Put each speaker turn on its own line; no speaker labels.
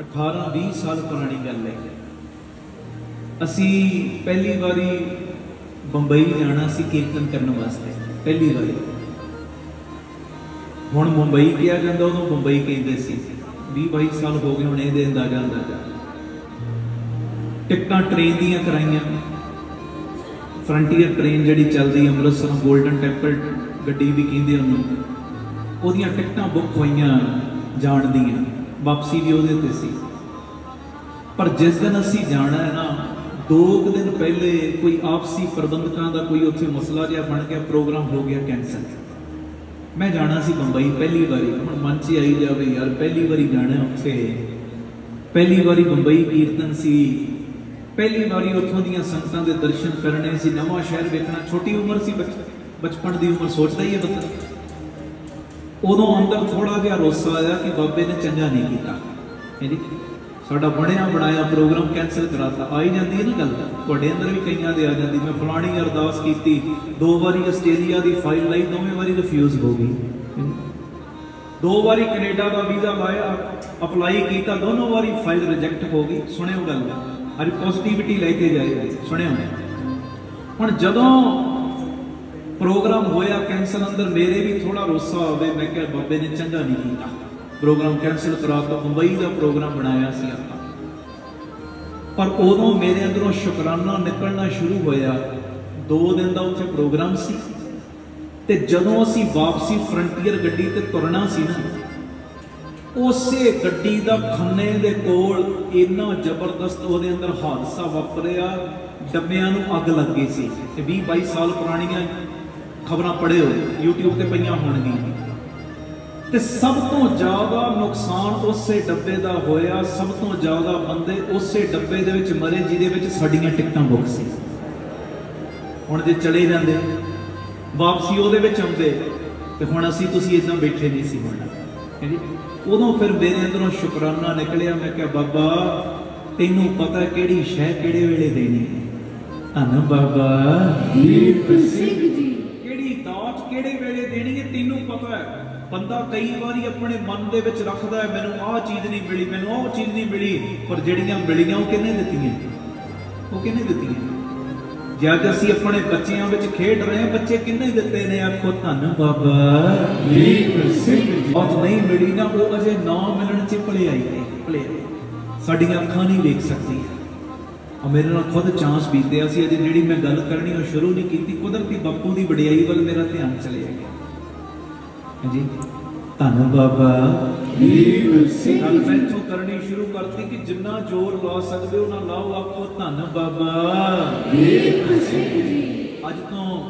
18 20 ਸਾਲ ਪੁਰਾਣੀ ਗੱਲ ਹੈ। ਅਸੀਂ ਪਹਿਲੀ ਵਾਰੀ ਬੰਬਈ ਜਾਣਾ ਸੀ ਕੀਰਤਨ ਕਰਨ ਵਾਸਤੇ, ਪਹਿਲੀ ਵਾਰੀ। ਹੁਣ ਮੁੰਬਈ ਕਿਹਾ ਜਾਂਦਾ, ਉਦੋਂ ਬੰਬਈ ਕਹਿੰਦੇ ਸੀ 20 22 ਸਾਲ ਹੋ ਗਏ ਹੁਣ ਇਹਦੇ ਅੰਦਾਜ਼ਾ ਅੰਦਾਜ਼ਾ। ਟਿਕਟਾਂ ਟ੍ਰੇਨ ਦੀਆਂ ਕਰਾਈਆਂ। ਫਰੰਟੀਅਰ ਟ੍ਰੇਨ ਜਿਹੜੀ ਚੱਲਦੀ ਹੈ, ਅੰਮ੍ਰਿਤਸਰ ਗੋਲਡਨ ਟੈਂਪਲ ਗੱਡੀ ਵੀ ਕਹਿੰਦੇ ਉਹਨੂੰ। ਉਹਦੀਆਂ ਟਿਕਟਾਂ ਬੁੱਕ ਹੋਈਆਂ ਜਾਣ ਦੀਆਂ। ਵਾਪਸੀ ਵੀ ਉਹਦੇ ਤੇ ਸੀ। ਪਰ ਜਿਸ ਦਿਨ ਅਸੀਂ ਜਾਣਾ ਹੈ ਨਾ, ਦੋ ਕੁ ਦਿਨ ਪਹਿਲੇ ਕੋਈ ਆਪਸੀ ਪ੍ਰਬੰਧਕਾਂ ਦਾ ਕੋਈ ਉੱਥੇ ਮਸਲਾ ਜਿਹਾ ਬਣ ਗਿਆ, ਪ੍ਰੋਗਰਾਮ ਹੋ ਗਿਆ ਕੈਂਸਲ। ਮੈਂ ਜਾਣਾ ਸੀ ਬੰਬਈ ਪਹਿਲੀ ਵਾਰੀ। ਹੁਣ ਮਨ 'ਚ ਆਈ ਜਾਵੇ ਯਾਰ ਪਹਿਲੀ ਵਾਰੀ ਜਾਣਾ ਉੱਥੇ। ਪਹਿਲੀ ਵਾਰੀ ਬੰਬਈ ਕੀਰਤਨ ਸੀ। ਪਹਿਲੀ ਵਾਰੀ ਉੱਥੋਂ ਦੀਆਂ ਸੰਗਤਾਂ ਦੇ ਦਰਸ਼ਨ ਕਰਨੇ ਸੀ। ਨਵਾਂ ਸ਼ਹਿਰ ਵੇਖਣਾ, ਛੋਟੀ ਉਮਰ ਸੀ ਬਚ- ਬਚਪਨ ਦੀ ਉਮਰ, ਸੋਚਦਾ ਹੀ ਹੈ ਬੰਦਾ। ਉਦੋਂ ਅੰਦਰ ਥੋੜਾ ਜਿਹਾ ਰੋਸਾ ਆਇਆ ਕਿ ਬਾਬੇ ਨੇ ਚੰਗਾ ਨਹੀਂ ਕੀਤਾ। ਹੈ ਸਾਡਾ ਬਣਿਆ ਬਣਾਇਆ ਪ੍ਰੋਗਰਾਮ ਕੈਨਸਲ ਕਰਾਤਾ। ਆਈ ਜਾਂਦੀ ਹੈ ਨਾ ਗੱਲ। ਤੁਹਾਡੇ ਅੰਦਰ ਵੀ ਕਈਆਂ ਦੇ ਆ ਜਾਂਦੀ। ਮੈਂ ਫਲਾਣੀ ਅਰਦਾਸ ਕੀਤੀ। ਦੋ ਵਾਰੀ ਆਸਟ੍ਰੇਲੀਆ ਦੀ ਫਾਈਲ ਲਈ, ਦੋਵੇਂ ਵਾਰੀ ਰਿਫਿਊਜ਼ ਹੋ ਗਈ। ਦੋ ਵਾਰੀ ਕੈਨੇਡਾ ਦਾ ਵੀਜ਼ਾ ਲਾਇਆ ਅਪਲਾਈ ਕੀਤਾ, ਦੋਨੋਂ ਵਾਰੀ ਫਾਈਲ ਰਿਜੈਕਟ ਹੋ ਗਈ। ਸੁਣਿਓ ਗੱਲ। ਅੱਜ ਪੋਜ਼ਿਟਿਵਿਟੀ ਲੈ ਕੇ ਜਾਏਗਾ। ਸੁਣਿਓ। ਹੁਣ ਜਦੋਂ ਪ੍ਰੋਗਰਾਮ ਹੋਇਆ ਕੈਂਸਲ ਅੰਦਰ, ਮੇਰੇ ਵੀ ਥੋੜਾ ਰੋਸਾ ਹੋਵੇ ਮੈਂ ਕਿਹਾ, ਬਾਬੇ ਨੇ ਚੰਗਾ ਨਹੀਂ ਕੀਤਾ। ਪ੍ਰੋਗਰਾਮ ਕੈਂਸਲ ਕਰਾਤਾ ਮੁੰਬਈ ਦਾ ਪ੍ਰੋਗਰਾਮ ਬਣਾਇਆ ਸੀ ਆਪਾਂ। ਪਰ ਉਦੋਂ ਮੇਰੇ ਅੰਦਰੋਂ ਸ਼ੁਕਰਾਨਾ ਨਿਕਲਣਾ ਸ਼ੁਰੂ ਹੋਇਆ। ਦੋ ਦਿਨ ਦਾ ਉੱਥੇ ਪ੍ਰੋਗਰਾਮ ਸੀ। ਤੇ ਜਦੋਂ ਅਸੀਂ ਵਾਪਸੀ ਫਰੰਟੀਅਰ ਗੱਡੀ ਤੇ ਤੁਰਨਾ ਸੀ ਨਾ, ਉਸੇ ਗੱਡੀ ਦਾ ਖੰਨੇ ਦੇ ਕੋਲ ਇੰਨਾ ਜ਼ਬਰਦਸਤ ਉਹਦੇ ਅੰਦਰ ਹਾਦਸਾ ਵਾਪਰਿਆ। ਡੱਬਿਆਂ ਨੂੰ ਅੱਗ ਲੱਗ ਗਈ ਸੀ। ਤੇ 20 22 ਸਾਲ ਪੁਰਾਣੀਆਂ ਖਬਰਾਂ ਪੜ੍ਹੇ ਹੋ YouTube ਤੇ ਪਈਆਂ ਹੋਣਗੀਆਂ। ਤੇ ਸਭ ਤੋਂ ਜ਼ਿਆਦਾ ਨੁਕਸਾਨ ਉਸੇ ਡੱਬੇ ਦਾ ਹੋਇਆ, ਸਭ ਤੋਂ ਜ਼ਿਆਦਾ ਬੰਦੇ ਉਸੇ ਡੱਬੇ ਦੇ ਵਿੱਚ ਮਰੇ ਜਿਹਦੇ ਵਿੱਚ ਸਾਡੀਆਂ ਟਿਕਟਾਂ ਬੁੱਕ ਸੀ। ਹੁਣ ਜੇ ਚਲੇ ਜਾਂਦੇ, ਵਾਪਸੀ ਉਹਦੇ ਵਿੱਚ ਆਉਂਦੇ, ਤੇ ਹੁਣ ਅਸੀਂ ਤੁਸੀਂ ਇਦਾਂ ਬੈਠੇ ਨਹੀਂ ਸੀ ਹੋਣਾ। ਹੈ ਉਦੋਂ ਫਿਰ ਮੇਰੇ ਅੰਦਰੋਂ ਸ਼ੁਕਰਾਨਾ ਨਿਕਲਿਆ, ਮੈਂ ਕਿਹਾ, ਬਾਬਾ, ਤੈਨੂੰ ਪਤਾ ਕਿਹੜੀ ਸ਼ੈ ਕਿਹੜੇ ਵੇਲੇ ਦੇਣੀ ਧੰਨ ਬਾਬਾ,
ਦੀਪ ਸਿੰਘ
ਬੰਦਾ ਕਈ ਵਾਰੀ ਆਪਣੇ ਮਨ ਦੇ ਵਿੱਚ ਰੱਖਦਾ ਹੈ ਮੈਨੂੰ ਆਹ ਚੀਜ਼ ਨਹੀਂ ਮਿਲੀ ਮੈਨੂੰ ਉਹ ਚੀਜ਼ ਨਹੀਂ ਮਿਲੀ ਪਰ ਜਿਹੜੀਆਂ ਮਿਲੀਆਂ ਉਹ ਕਿਹਨੇ ਦਿੱਤੀਆਂ? ਉਹ ਕਿਹਨੇ ਦਿੱਤੀਆਂ? ਜਦ ਅਸੀਂ ਆਪਣੇ ਬੱਚਿਆਂ ਵਿੱਚ ਖੇਡ ਰਹੇ ਹਾਂ ਬੱਚੇ ਕਿੰਨੇ ਦਿੱਤੇ ਨੇ? ਆਖੋ ਧੰਨ ਬਾਬਾ।
ਦੀਪ ਸਿੰਘ
ਬਹੁਤ ਨਹੀਂ ਮਿਲੀ ਨਾ ਉਹ ਅਜੇ ਨਾ ਮਿਲਣ ਚ ਭਲਿਆਈ ਹੈ ਭਲਿਆਈ ਸਾਡੀਆਂ ਅੱਖਾਂ ਨਹੀਂ ਵੇਖ ਸਕਦੀਆਂ। ਆ ਮੇਰੇ ਨਾਲ ਖੁਦ ਚਾਂਸ ਬੀਤਿਆ ਸੀ ਅਜੇ ਜਿਹੜੀ ਮੈਂ ਗੱਲ ਕਰਨੀ ਉਹ ਸ਼ੁਰੂ ਨਹੀਂ ਕੀਤੀ। ਕੁਦਰਤੀ ਬਾਪੂ ਦੀ ਵਡਿਆਈ ਵੱਲ ਮੇਰਾ ਧਿਆਨ ਚਲਿਆ ਗਿਆ। ਹਾਂਜੀ। ਧੰਨ ਬਾਬਾ।
ਦੀਪ ਸਿੰਘ
ਗੱਲ
ਜੀ
ਮੈਂ ਇੱਥੋਂ ਕਰਨੀ ਸ਼ੁਰੂ ਕਰਤੀ ਕਿ ਜਿੰਨਾ ਜ਼ੋਰ ਲਾ ਸਕਦੇ ਹੋ ਨਾ ਲਾਓ ਆਖੋ ਧੰਨ ਬਾਬਾ।
ਦੀਪ ਸਿੰਘ ਜੀ
ਅੱਜ ਤੋਂ